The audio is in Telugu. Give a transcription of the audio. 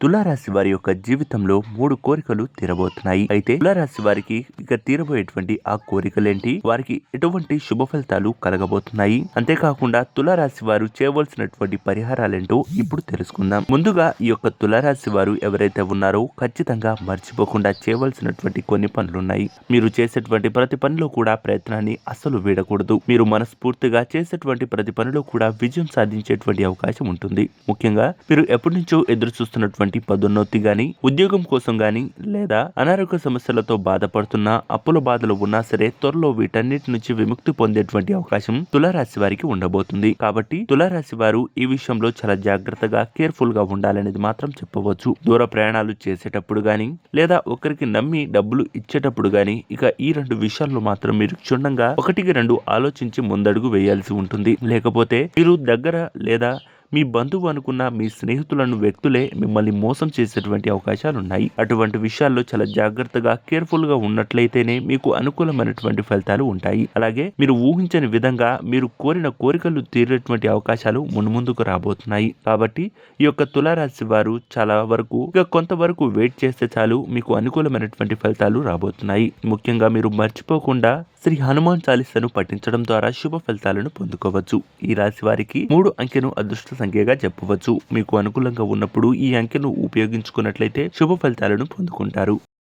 తులారాశి వారి యొక్క జీవితంలో మూడు కోరికలు తీరబోతున్నాయి. అయితే తులారాశి వారికి ఇక తీరబోయేటువంటి ఆ కోరికలేంటి? వారికి ఎటువంటి శుభ ఫలితాలు కలగబోతున్నాయి? అంతేకాకుండా తులారాశి వారు చేయవలసినటువంటి పరిహారాలేంటో ఇప్పుడు తెలుసుకుందాం. ముందుగా ఈ యొక్క తులారాశి వారు ఎవరైతే ఉన్నారో ఖచ్చితంగా మర్చిపోకుండా చేయవలసినటువంటి కొన్ని పనులున్నాయి. మీరు చేసేటువంటి ప్రతి పనిలో కూడా ప్రయత్నాన్ని అస్సలు వీడకూడదు. మీరు మనస్ఫూర్తిగా చేసేటువంటి ప్రతి పనిలో కూడా విజయం సాధించేటువంటి అవకాశం ఉంటుంది. ముఖ్యంగా మీరు ఎప్పటి నుంచో ఎదురు చూస్తున్నటువంటి పదోన్నతి కానీ ఉద్యోగం కోసం కానీ లేదా అనారోగ్య సమస్యలతో బాధపడుతున్న అప్పుల బాధలు ఉన్నా సరే త్వరలో వీటన్నిటి నుంచి విముక్తి పొందేటువంటి అవకాశం తులారాశి వారికి ఉండబోతుంది. కాబట్టి తులారాశి వారు ఈ విషయంలో చాలా జాగ్రత్తగా కేర్ఫుల్గా ఉండాలనేది మాత్రం చెప్పవచ్చు. దూర ప్రయాణాలు చేసేటప్పుడు గాని లేదా ఒకరికి నమ్మి డబ్బులు ఇచ్చేటప్పుడు గాని ఇక ఈ రెండు విషయాల్లో మాత్రం మీరు క్షుణ్ణంగా ఒకటికి రెండు ఆలోచించి ముందడుగు వేయాల్సి ఉంటుంది. లేకపోతే మీరు దగ్గర లేదా మీ బంధువు అనుకున్న మీ స్నేహితులను వ్యక్తులే మిమ్మల్ని మోసం చేసేటువంటి అవకాశాలు ఉన్నాయి అటువంటి విషయాల్లో చాలా జాగ్రత్తగా కేర్ఫుల్గా ఉన్నట్లయితేనే మీకు అనుకూలమైనటువంటి ఫలితాలు ఉంటాయి. అలాగే మీరు ఊహించని విధంగా మీరు కోరిన కోరికలు తీరేటువంటి అవకాశాలు మున్ముందుకు రాబోతున్నాయి. కాబట్టి ఈ యొక్క తులారాశి వారు చాలా వరకు ఇక కొంతవరకు వెయిట్ చేస్తే చాలు మీకు అనుకూలమైనటువంటి ఫలితాలు రాబోతున్నాయి. ముఖ్యంగా మీరు మర్చిపోకుండా శ్రీ హనుమాన్ చాలీసాను పఠించడం ద్వారా శుభ ఫలితాలను పొందుకోవచ్చు. ఈ రాశి వారికి మూడు అంకెను అదృష్ట సంఖ్యగా చెప్పవచ్చు. మీకు అనుకూలంగా ఉన్నప్పుడు ఈ అంకెను ఉపయోగించుకున్నట్లయితే శుభ ఫలితాలను పొందుకుంటారు.